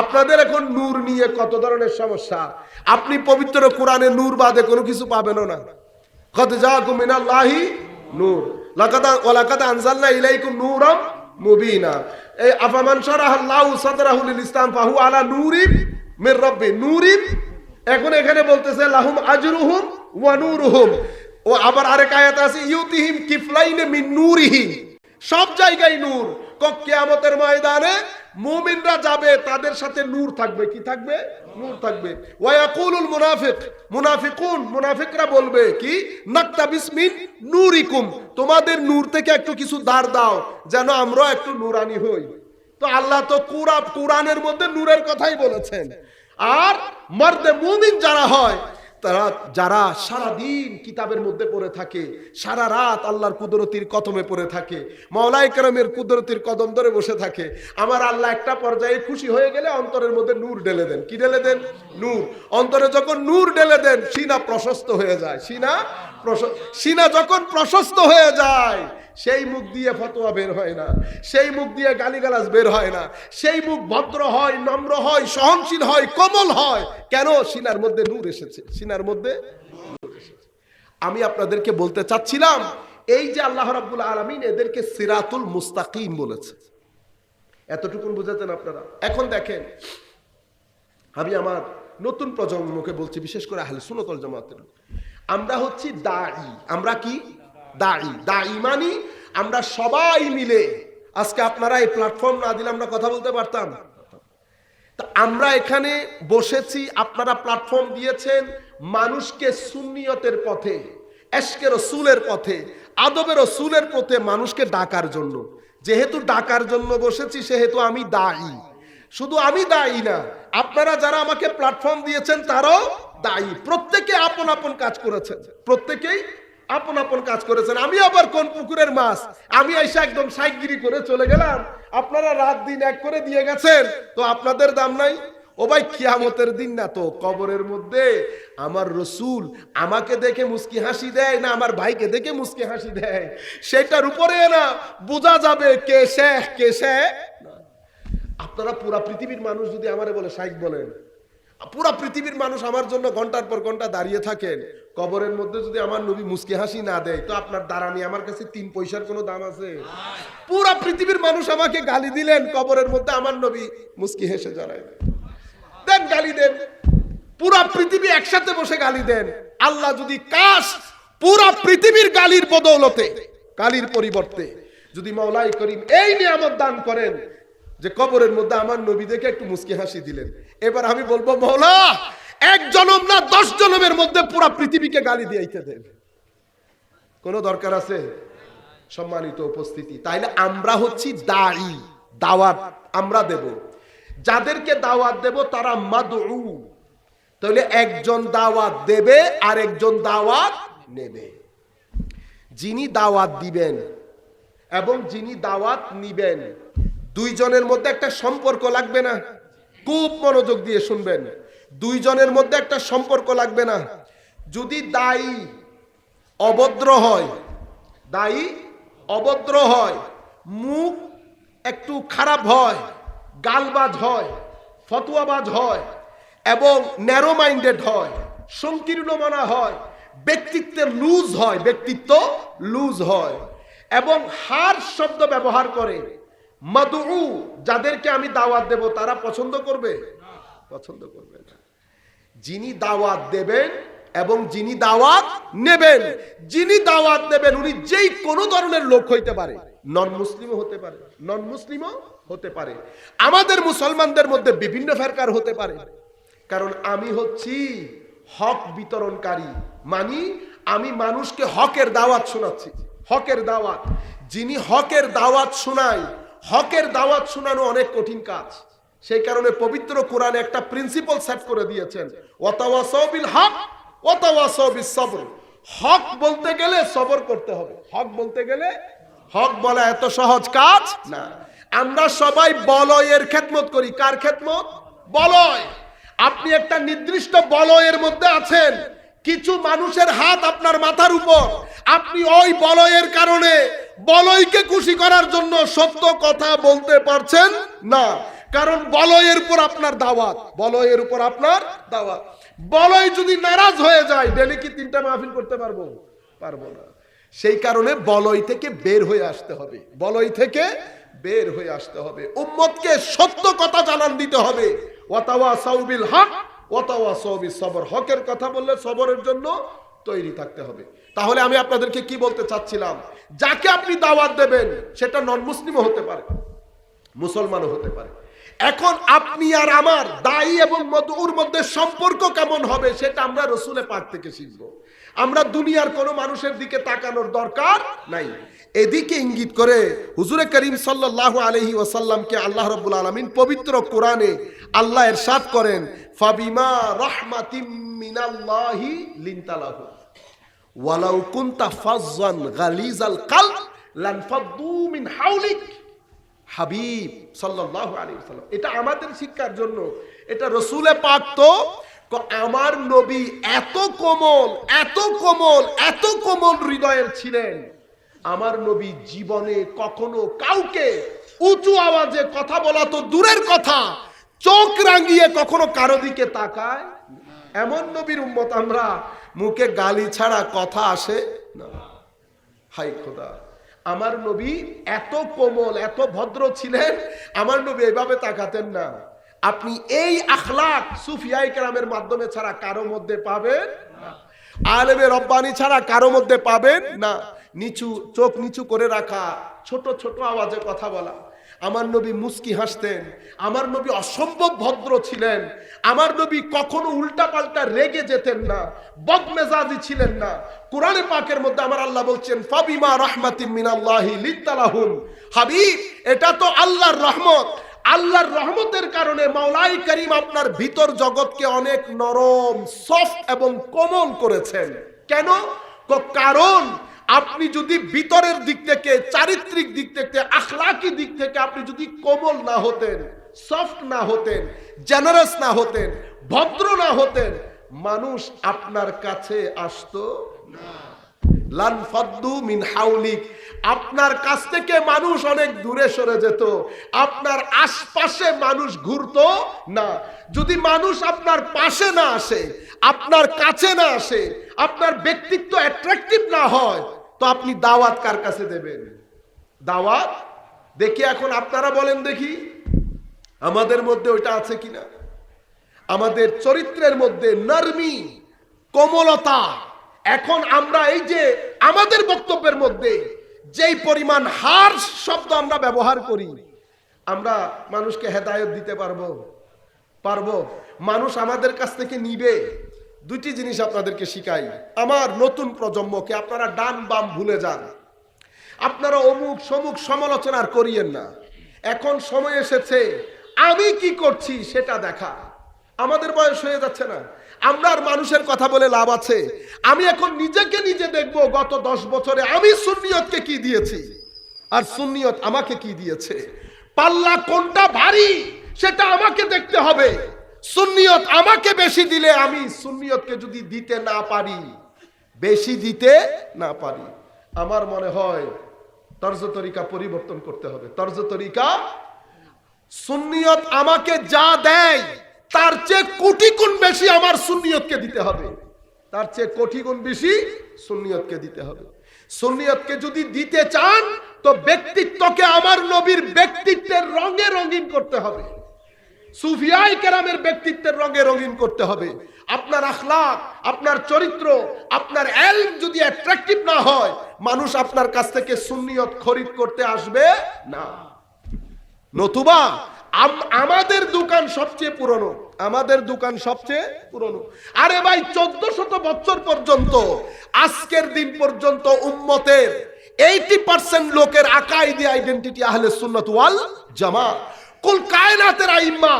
আপনাদের এখন নূর নিয়ে কত ধরনের সমস্যা? আপনি পবিত্র কোরআনে নূর বাদে কোনো কিছু পাবেনও না। কত যা কুমিনাল্লাহি নূর। লাকাদ ওয়ালাকাদ আনজালনা ইলাইকুম নূরাম মুবিনা। এই আফামান শারাহাল্লাহু সাদরাহু লিল ইসলাম ফাহু আলা নূরিম মির রাব্বি। নূরিম এখন এখানে বলতেছে লাহুম আজরুহুম ওয়া নূরুহুম। ও আবার আরেক আয়াত আছে, ইউতিহিম কিফলাইনে মিন নূরিহি সব জায়গায় নূর। কিয়ামতের ময়দানে মুমিনরা যাবে, তাদের সাথে নূর থাকবে। কি থাকবে? নূর থাকবে। ওয়ায়াকুলুল মুনাফিক, মুনাফিকুন, মুনাফিকরা বলবে কি নাক্তা বিসমিন নূরিকুম, তোমাদের নূর থেকে একটু কিছু দাঁড় দাও, যেন আমরা একটু নূরানি হই। তো আল্লাহ তো কুরআন, কোরআনের মধ্যে নূরের কথাই বলেছেন। আর মর্দে মুমিন যারা হয় তারা যারা সারা দিন কিতাবের মধ্যে পড়ে থাকে, সারা রাত আল্লাহর কুদরতির কদমে পড়ে থাকে মৌলাই কেরামের কুদরতির কদম ধরে বসে থাকে, আমার আল্লাহ একটা পর্যায়ে খুশি হয়ে গেলে অন্তরের মধ্যে নূর ঢেলে দেন। কি ঢেলে দেন? নূর। অন্তরে যখন নূর ঢেলে দেন, সিনা প্রশস্ত হয়ে যায়। সিনা সিনা যখন প্রশস্ত হয়ে যায় সেই মুখ দিয়ে ফতোয়া বের হয় না। সেই মুখ দিয়ে গালিগালাজ বের হয় না। সেই মুখ ভদ্র হয়, নম্র হয়, সহনশীল হয়, কোমল হয়। কেন? সিনার মধ্যে নূর এসেছে। সিনার মধ্যে আমি আপনাদেরকে বলতে চাচ্ছিলাম, এই যে আল্লাহ রাব্বুল আলামিন এদেরকে সিরাতুল মুস্তাকিম বলেছে। এতটুকুন বুঝাতেন আপনারা? এখন দেখেন, আমি আমার নতুন প্রজন্মকে বলছি, বিশেষ করে আহলে সুনতল জামাতের আমরা হচ্ছি দায়ী আমরা কি? দায়ী দায়ী মানি আমরা সবাই মিলে, আজকে আপনারা এই প্ল্যাটফর্ম না দিলে আমরা কথা বলতে পারতাম। তা আমরা এখানে বসেছি, আপনারা প্ল্যাটফর্ম দিয়েছেন মানুষকে সুন্নিয়তের পথে, এশকে রসুলের পথে আদবের রসুলের পথে মানুষকে ডাকার জন্য। যেহেতু ডাকার জন্য বসেছি, সেহেতু আমি দায়ী শুধু আমি দায়ী না, আপনারা যারা আমাকে প্ল্যাটফর্ম দিয়েছেন, তারাও দায়ী প্রত্যেকে আপন আপন কাজ করেছেন, প্রত্যেকেই আপন আপন কাজ করেছেন। আমি আবার কোন পুকুরের মাছ? আমি এসে একদম সাইগিরি করে চলে গেলাম। আপনারা রাত দিন এক করে দিয়ে গেছেন, তো আপনাদের দাম নাই? ও ভাই, কিয়ামতের দিন না তো, কবরের মধ্যে আমার রসুল আমাকে দেখে মুস্কি হাসি দেয় না আমার ভাইকে দেখে মুস্কি হাসি দেয়? সেটার উপরে না বোঝা যাবে কে শেখ কে শেখ আপনারা পুরা পৃথিবীর মানুষ যদি আমারে বলে শাইক বলেন, পুরা পৃথিবীর মানুষ আমার জন্য ঘণ্টার পর ঘণ্টা দাঁড়িয়ে থাকেন। কবরের মধ্যে যদি আমার নবী মুসকি হাসি না দেয়, তো আপনার দাঁড়ানি আমার কাছে তিন পয়সার কোনো দাম আছে? পুরা পৃথিবীর মানুষ আমাকে গালি দিলেন, কবরের মধ্যে আমার নবী মুসকি হেসে জড়ায় দেন গালি দেন। পুরা পৃথিবী একসাথে বসে গালি দেন। আল্লাহ যদি কাশ পুরা পৃথিবীর গালির বদৌলতে, গালির পরিবর্তে যদি মাওলাই করিম এই নিয়ামত দান করেন, যে কবরের মধ্যে আমার নবী দেখে একটু মুসকি হাসি দিলেন। এবার আমি বলব মৌলা এক জনম না দশ জনমের মধ্যে পুরো পৃথিবীকে গালি দিয়াইতে দেন। কোনো দরকার আছে? সম্মানিত উপস্থিতি। তাইলে আমরা হচ্ছি দায়ী, দাওয়াত আমরা দেব। যাদেরকে দাওয়াত দেব, তারা মাদউ। তাহলে একজন দাওয়াত দেবে আর একজন দাওয়াত নেবে। যিনি দাওয়াত দিবেন এবং যিনি দাওয়াত নিবেন, দুইজনের মধ্যে একটা সম্পর্ক লাগবে না। খুব মনোযোগ দিয়ে শুনবেন। দুইজনের মধ্যে একটা সম্পর্ক লাগবে না। যদি দায়ী অভদ্র হয়, দায়ী অভদ্র হয়, মুখ একটু খারাপ হয়, গালবাজ হয়, ফতুয়াবাজ হয় এবং ন্যারো মাইন্ডেড হয় সংকীর্ণ মানা হয়, ব্যক্তিত্বের লুজ হয়, ব্যক্তিত্ব লুজ হয় এবং হার শব্দ ব্যবহার করে মাদু যাদেরকে আমি দাওয়াত দেব তারা পছন্দ করবে। পছন্দ করবে না। যিনি দাওয়াত দেবেন এবং যিনি দাওয়াত নেবেন, যিনি দাওয়াত নেবেন, উনি যেই কোনো ধরনের লোক হইতে পারে নন মুসলিমও হতে পারে নন মুসলিমও হতে পারে। আমাদের মুসলমানদের মধ্যে বিভিন্ন ফেরকার হতে পারে। কারণ আমি হচ্ছি হক বিতরণকারী, মানি আমি মানুষকে হকের দাওয়াত শোনাচ্ছি, হকের দাওয়াত। যিনি হকের দাওয়াত শোনায়, হকের দাওয়াত শোনানো অনেক কঠিন কাজ। সেই কারণে পবিত্র কোরআনে একটা প্রিন্সিপাল সেট করে দিয়েছেন। ওয়াতাওয়াসাউবিল হক ওয়াতাওয়াসাউবিস সবর। হক বলতে গেলে সবর করতে হবে। হক বলতে গেলে হক বলা এত সহজ কাজ না। আমরা সবাই বলয়ের খেদমত করি। কার খেদমত? বলয়। আপনি একটা নির্দিষ্ট বলয়ের মধ্যে আছেন। কিছু মানুষের হাত আপনার মাথার উপর। আপনি ওই বলয়ের কারণে বলয়কে খুশি করার জন্য সত্য কথা বলতে পারছেন না। কারণ বলয়ের উপর আপনার দাওয়াত, বলয়ের উপর আপনার দাওয়াত। বলয় যদি নারাজ হয়ে যায় ডেলি কি তিনটা মাহফিল করতে পারব? পারব না। সেই কারণে বলয় থেকে বের হয়ে আসতে হবে। বলয় থেকে বের হয়ে আসতে হবে। উম্মতকে সত্য কথা জানান দিতে হবে। ওয়াতাওয়া সাউবিল হক, ওয়াতাওয়া সাউবি সবর। হকের কথা বললে সবরের জন্য তৈরি থাকতে হবে। তাহলে আমি আপনাদেরকে কি বলতে চাচ্ছিলাম? যাকে আপনি দাওয়াত দেবেন, সেটা নন মুসলিমও হতে পারে, মুসলমানও হতে পারে। এখন আপনি আর আমার দায়ী এবং মধুর মধ্যে সম্পর্ক কেমন হবে সেটা আমরা রসুলে পাক থেকে শিখব। আমরা দুনিয়ার কোনো মানুষের দিকে তাকানোর দরকার নাই। এদিকে ইঙ্গিত করে হুজুরে করিম সাল্লাহ আলহি ওসাল্লামকে আল্লাহ রব্বুল আলমিন পবিত্র কোরআনে আল্লাহ এর এরশাদ করেন, ফাবিমা রহমাতিম মিনাল্লাহি লিনতালাহু। ওয়ালাউ কুনতা ফাজ্জান গালিজাল কালব লানফাদ্দু মিন হাওলিক। হাবিব সাল্লাল্লাহু আলাইহি ওয়াসাল্লাম। এটা আমাদের শিক্ষার জন্য। এটা রসুলে পাক আমার নবী এত কোমল এত কোমল এত কোমল হৃদয়ের ছিলেন। আমার নবী জীবনে কখনো কাউকে উঁচু আওয়াজে কথা বলা তো দূরের কথা, চোখ রাঙিয়ে কখনো কারও দিকে তাকায় এমন নবীর উম্মত আমরা, মুখে গালি ছাড়া কথা আসে না। হাই খোদা। আমার নবী এত কোমল, এত ভদ্র ছিলেন, আমার নবী এভাবে তাকাতেন না। আপনি এই আখলাক সুফিয়াই কেরামের মাধ্যমে ছাড়া কারও মধ্যে পাবেন আলেমে রব্বানি ছাড়া কারও মধ্যে পাবেন না। নিচু, চোখ নিচু করে রাখা ছোট ছোট আওয়াজে কথা বলা। আমার নবী মুস্কি হাসতেন, আমার নবী অসম্ভব ভদ্র ছিলেন, আমার নবী কখনো উল্টা পাল্টা রেগে যেতেন না, বদমেজাজি ছিলেন না। কোরআনে পাকের মধ্যে আমার আল্লাহ বলছেন, ফাবিমা রাহমাতিন মিনাল্লাহি লিত্তালাহুম হাবিব, এটা তো আল্লাহর রহমত। আল্লাহর রহমতের কারণে মাওলাই করিম আপনার ভিতর জগৎকে অনেক নরম, সফট এবং কোমল করেছেন। কেন? কারণ আপনি যদি ভিতরের দিক থেকে, চারিত্রিক দিক থেকে, আখলাকি দিক থেকে আপনি যদি কোমল না হতেন, সফট না হতেন জেনারেস না হতেন, ভদ্র না হতেন, মানুষ আপনার কাছে আসতো? লানফাদ্দু মিন হাউলিক। আপনার কাছ থেকে মানুষ অনেক দূরে সরে যেত। আপনার আশপাশে মানুষ ঘুরতো না। যদি মানুষ আপনার পাশে না আসে, আপনার কাছে না আসে, আপনার ব্যক্তিত্ব অ্যাট্রাকটিভ না হয় তো আপনি দাওয়াত কার কাছে দেবেন? দাওয়াত? দেখি এখন আপনারা বলেন দেখি। আমাদের মধ্যে ওইটা আছে কিনা? আমাদের চরিত্রের মধ্যে নরমি, কোমলতা। এখন আমরা এই যে আমাদের বক্তব্যের মধ্যে যেই পরিমাণ হার শব্দ আমরা ব্যবহার করি, আমরা মানুষকে হেদায়ত দিতে পারব? পারব? মানুষ আমাদের কাছ থেকে নিবে। দুটি জিনিস আপনাদেরকে শিখাই। আমার নতুন প্রজন্মকে আপনারা ডান বাম ভুলে যান। আপনারা অমুক সমুক সমালোচনা আর করিয়েন না। এখন সময় এসেছে, আমি কি করছি সেটা দেখা। আমাদের বয়স হয়ে যাচ্ছে না। আমরা আর মানুষের কথা বলে লাভ আছে। আমি এখন নিজেকে নিজে দেখব, গত দশ বছরে আমি সুন্নিয়তকে কি দিয়েছি? আর সুন্নিয়ত আমাকে কি দিয়েছে? পাল্লা কোনটা ভারী, সেটা আমাকে দেখতে হবে। সুন্নিয়ত আমাকে বেশি দিলে আমি সুন্নিয়তকে যদি দিতে না পারি, বেশি দিতে না পারি। আমার মনে হয় তর্জ তরিকা পরিবর্তন করতে হবে। তর্জ তরিকা, সুন্নিয়ত আমাকে যা দেয়, তার চেয়ে কোটি গুণ বেশি আমার সুন্নিয়তকে দিতে হবে। তার চেয়ে কোটি গুণ বেশি সুন্নিয়তকে দিতে হবে। সুন্নিয়তকে যদি দিতে চান, তো ব্যক্তিত্বকে আমার নবীর ব্যক্তিত্বের রঙে রঙিন করতে হবে। সুফিয়াই কেরামের ব্যক্তিত্বের রঙে রঙিন করতে হবে। আপনার আখলাক, আপনার চরিত্র, আপনার এল যদি অ্যাট্রাকটিভ না হয়, মানুষ আপনার কাছ থেকে সুন্নিয়ত খরিদ করতে আসবে না। নতুবা আমাদের দোকান সবচেয়ে পুরনো। আমাদের দোকান সবচেয়ে পুরনো। আরে ভাই চোদ্দ শত বছর পর্যন্ত, আজকের দিন পর্যন্ত উম্মতের এইটি পার্সেন্ট লোকের আকাইদি আইডেন্টিটি আহলে সুন্নত ওয়াল জামা কুল কায়নাতের আইম্মা,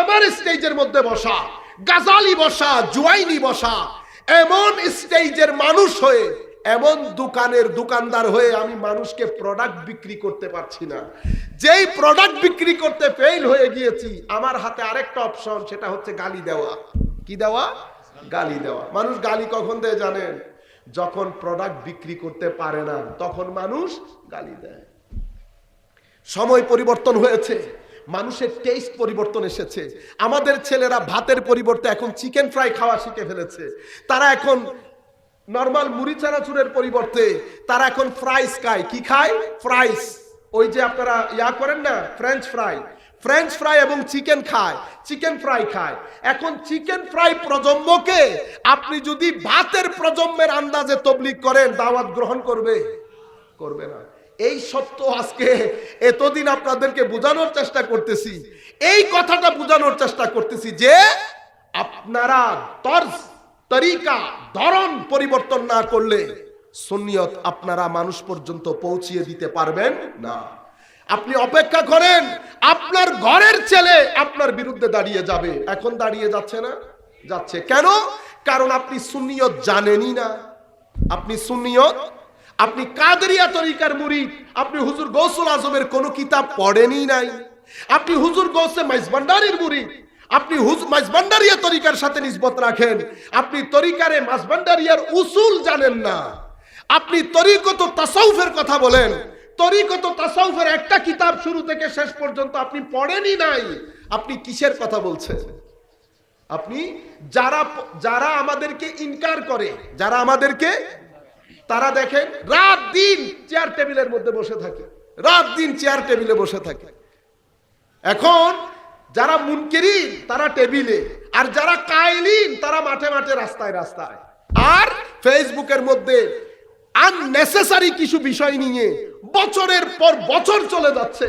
আমার স্টেজের মধ্যে বসা, গাজালি বসা, জুয়াইনি বসা, এমন স্টেজের মানুষ হয়ে, এমন দোকানের দোকানদার হয়ে আমি মানুষকে প্রোডাক্ট বিক্রি করতে পারছি না। যেই প্রোডাক্ট বিক্রি করতে ফেল হয়ে গিয়েছি, আমার হাতে আরেকটা অপশন সেটা হচ্ছে গালি দেওয়া। কি দেওয়া? গালি দেওয়া। মানুষ গালি কখন দেয় জানেন? যখন প্রোডাক্ট বিক্রি করতে পারে না, তখন মানুষ গালি দেয়। সময় পরিবর্তন হয়েছে। মানুষের টেস্ট পরিবর্তন এসেছে। আমাদের ছেলেরা ভাতের পরিবর্তে এখন চিকেন ফ্রাই খাওয়া শিখে ফেলেছে। তারা এখন নর্মাল মুড়ি চানাচুরের পরিবর্তে তারা এখন ফ্রাইস খায়। কি খায়? ফ্রাইস ওই যে আপনারা ইয়া করেন না ফ্রেঞ্চ ফ্রাই ফ্রেঞ্চ ফ্রাই এবং চিকেন খায়। চিকেন ফ্রাই খায়। এখন চিকেন ফ্রাই প্রজন্মকে আপনি যদি ভাতের প্রজন্মের আন্দাজে তবলিক করেন, দাওয়াত গ্রহণ করবে? করবে না। এই সত্য আজকে এতদিন আপনাদেরকে বোঝানোর চেষ্টা করতেছি। এই কথাটা বোঝানোর চেষ্টা করতেছি যে আপনারা তর্জ, তরিকা, ধরন পরিবর্তন না করলে সুন্নিয়ত আপনারা মানুষ পর্যন্ত পৌঁছিয়ে দিতে পারবেন না। আপনি অপেক্ষা করেন, আপনার ঘরের ছেলে আপনার বিরুদ্ধে দাঁড়িয়ে যাবে। এখন দাঁড়িয়ে যাচ্ছে না, যাচ্ছে কেন? কারণ আপনি সুন্নিয়ত জানেনই না। আপনি সুন্নিয়ত আপনি কাদরিয়া তরিকার মুরিদ, আপনি হুজুর গৌসুল আজমের কোনো কিতাব পড়েনই নাই। আপনি হুজুর গৌসে মাইজবান্ডারির মুরিদ, আপনি মাইজবান্ডারিয়া তরিকার সাথে নিসবত রাখেন। আপনি তরিকারে মাইজবান্ডারিয়ার উসুল জানেন না। আপনি তরিকত তাসাউফের কথা বলেন। তরিকত তাসাউফের একটা কিতাব শুরু থেকে শেষ পর্যন্ত আপনি পড়েনই নাই। আপনি কিসের কথা বলছেন? আপনি যারা যারা আমাদেরকে ইনকার করে, যারা আমাদেরকে তারা দেখেন রাত দিন চেয়ার টেবিলের মধ্যে বসে থাকে। রাত দিন চেয়ার টেবিলে বসে থাকে। এখন যারা মুনকিরিন, তারা টেবিলে। আর যারা কাইলিন তারা মাঠে মাঠে রাস্তায় রাস্তায়। আর ফেসবুকের মধ্যে আননেসেসারি কিছু বিষয় নিয়ে বছরের পর বছর চলে যাচ্ছে।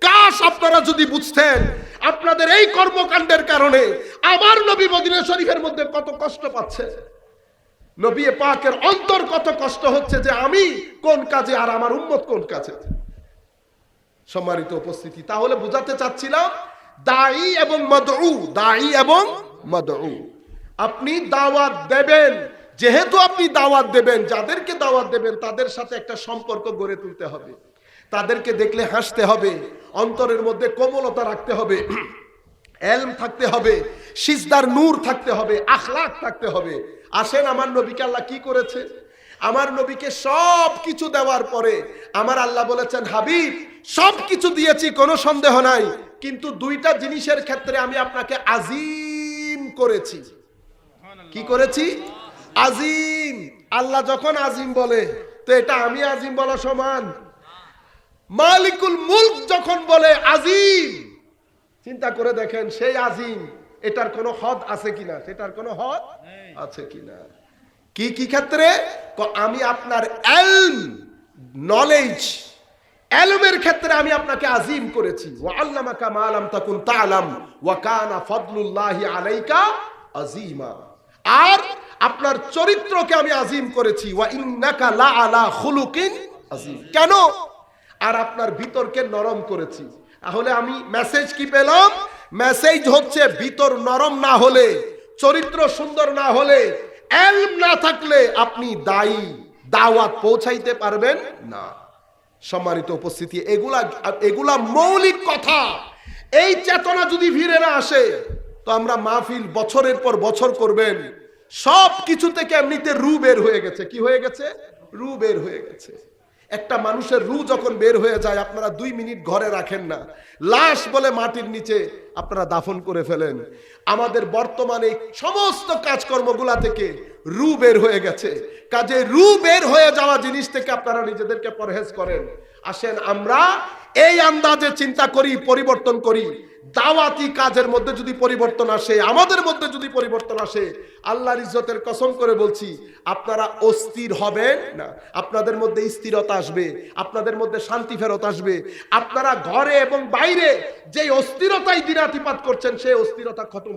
কাশ, আপনারা যদি বুঝতেন, আপনাদের এই কর্মকাণ্ডের কারণে আমার নবী মদিনা শরীফের মধ্যে কত কষ্ট পাচ্ছে। নবী পাকের অন্তর কত কষ্ট হচ্ছে যে আমি কোন কাজে আর আমার উন্মত কোন কাজে? সম্মানিত উপস্থিতি, তাহলে বুঝাতে চাচ্ছিলাম দায়ী এবং মদউ দায়ী এবং মদউ। আপনি দাওয়াত দেবেন, যেহেতু আপনি দাওয়াত দেবেন, যাদেরকে দাওয়াত দেবেন, তাদের সাথে একটা সম্পর্ক গড়ে তুলতে হবে। তাদেরকে দেখলে হাসতে হবে, অন্তরের মধ্যে কোমলতা রাখতে হবে, এলম থাকতে হবে, সিজদার নূর থাকতে হবে, আখলাক থাকতে হবে। আসেন, আমার নবীকে আল্লাহ কি করেছে? আমার নবীকে সব কিছু দেওয়ার পরে আমার আল্লাহ বলেছেন, হাবিব, সব কিছু দিয়েছি, কোনো সন্দেহ নাই, কিন্তু দুইটা জিনিসের ক্ষেত্রে আমি আপনাকে আজিম করেছি। কি করেছি? আজিম। আল্লাহ যখন আজিম বলে, তো এটা আমি আজিম বলা সমান। মালিকুল মুলক যখন বলে, আজিম, চিন্তা করে দেখেন, সেই আজিম, এটার কোনো হদ আছে কিনা? সেটার কোনো হদ আছে কিনা? কি কি ক্ষেত্রে? আমি আপনার এলম নলেজ এলমের ক্ষেত্রে আমি আপনাকে আজিম করেছি। আলাইকা আর আপনার চরিত্রকে আমি আজিম করেছি। ওয়া লা আজিম কেন? আর আপনার ভিতরকে নরম করেছি। তাহলে আমি মেসেজ কি পেলাম? মেসেজ হচ্ছে ভিতর নরম না হলে। চরিত্র সুন্দর না হলে, এলম না থাকলে আপনি দায়ী। দাওয়াত পৌঁছাইতে পারবেন না। সম্মানিত উপস্থিতি, এগুলা এগুলা মৌলিক কথা। এই চেতনা যদি ফিরে না আসে, তো আমরা মাহফিল বছরের পর বছর করবেন। সব কিছু থেকে এমনিতে রু বের হয়ে গেছে। কি হয়ে গেছে? রু বের হয়ে গেছে। একটা মানুষের রু যখন বের হয়ে যায়, আপনারা দুই মিনিট ঘরে রাখেন না। লাশ বলে মাটির নিচে আপনারা দাফন করে ফেলেন। আমাদের বর্তমানে সমস্ত কাজকর্মগুলা থেকে রু বের হয়ে গেছে। কাজে রু বের হয়ে যাওয়া জিনিস থেকে আপনারা নিজেদেরকে পরহেজ করেন। আসেন, আমরা এই আন্দাজে চিন্তা করি, পরিবর্তন করি। দাওয়াতি কাজের মধ্যে যদি পরিবর্তন আসে, আমাদের মধ্যে যদি পরিবর্তন আসে, আল্লাহর ইজ্জতের কসম করে বলছি, আপনারা অস্থির হবেন না। আপনাদের মধ্যে স্থিরতা আসবে, আপনাদের মধ্যে শান্তি ফেরত আসবে। আপনারা ঘরে এবং বাইরে যে অস্থিরতাই দিনাতিপাত করছেন, সেই অস্থিরতা খতম